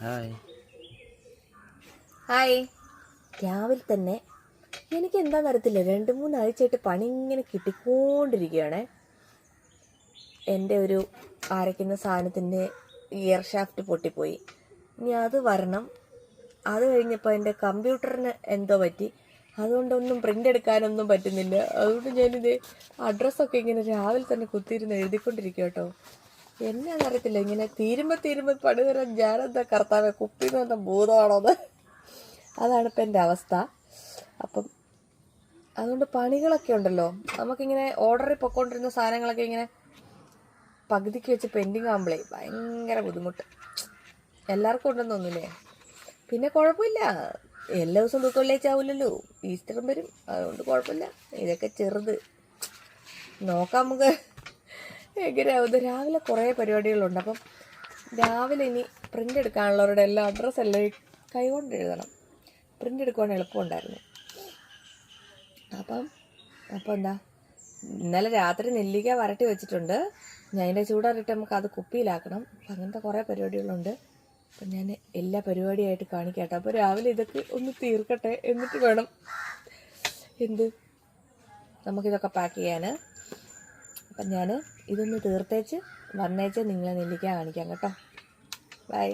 Hi. Hi. രാവിലെ തന്നെ എനിക്ക് എന്താണെന്ന് അറിയത്തില്ല. രണ്ട് മൂന്നാഴ്ചയായിട്ട് പണി ഇങ്ങനെ കിട്ടിക്കൊണ്ടിരിക്കുകയാണ്. എന്റെ ഒരു അരയ്ക്കുന്ന സാധനത്തിന്റെ ഇയർ ഷാഫ്റ്റ് പൊട്ടിപ്പോയി. ഇനി അത് വരണം. അത് കഴിഞ്ഞപ്പോൾ എന്റെ കമ്പ്യൂട്ടറിന് എന്തോ പറ്റി. അതുകൊണ്ടൊന്നും പ്രിന്റ് എടുക്കാനൊന്നും പറ്റുന്നില്ല. അതുകൊണ്ട് ഞാനിത് അഡ്രസ്സൊക്കെ ഇങ്ങനെ രാവിലെ തന്നെ കുത്തിയിരുന്ന് എഴുതിക്കൊണ്ടിരിക്കുക കേട്ടോ എന്നാന്നറിയത്തില്ല ഇങ്ങനെ തീരുമ്പോൾ തീരുമ്പോൾ പണി തരാൻ ഞാനെന്താ കർത്താവെ കുപ്പിന്ന് വന്ന ഭൂതമാണോന്ന്. അതാണ് ഇപ്പം എന്റെ അവസ്ഥ. അപ്പം അതുകൊണ്ട് പണികളൊക്കെ ഉണ്ടല്ലോ. നമുക്കിങ്ങനെ ഓർഡറിൽ പൊക്കോണ്ടിരുന്ന സാധനങ്ങളൊക്കെ ഇങ്ങനെ പകുതിക്ക് വെച്ച് പെൻഡിങ് ആകുമ്പോഴേ ഭയങ്കര ബുദ്ധിമുട്ട്. എല്ലാവർക്കും ഉണ്ടെന്ന് തോന്നില്ലേ പിന്നെ കുഴപ്പമില്ല. എല്ലാ ദിവസവും തൂക്കമില്ലേച്ചാവില്ലല്ലോ ഈസ്റ്ററും വരും. അതുകൊണ്ട് കുഴപ്പമില്ല. ഇതൊക്കെ ചെറുത്. നോക്കാം നമുക്ക്. എങ്ങനെയാവുന്നത് രാവിലെ കുറേ പരിപാടികളുണ്ട്. അപ്പം രാവിലെ ഇനി പ്രിന്റ് എടുക്കാനുള്ളവരുടെ എല്ലാ അഡ്രസ്സ് എല്ലാം കൈകൊണ്ട് എഴുതണം. പ്രിന്റ് എടുക്കുവാൻ എളുപ്പമുണ്ടായിരുന്നു. അപ്പം അപ്പോൾ എന്താ? ഇന്നലെ രാത്രി നെല്ലിക്ക വരട്ടി വെച്ചിട്ടുണ്ട്. ഞാൻ അതിന്റെ ചൂടാറിട്ട് നമുക്ക് അത് കുപ്പിയിലാക്കണം. അപ്പം അങ്ങനത്തെ കുറേ പരിപാടികളുണ്ട്. അപ്പം ഞാൻ എല്ലാ പരിപാടിയായിട്ട് കാണിക്കട്ടെ. അപ്പോൾ രാവിലെ ഇതൊക്കെ ഒന്ന് തീർക്കട്ടെ എന്നിട്ട് വേണം. എന്ത്? നമുക്കിതൊക്കെ പാക്ക് ചെയ്യാൻ. അപ്പം ഞാൻ ഇതൊന്ന് തീർത്തേച്ച് വന്നേച്ച് നിങ്ങളെ നെല്ലിക്ക കാണിക്കാം കേട്ടോ. ബൈ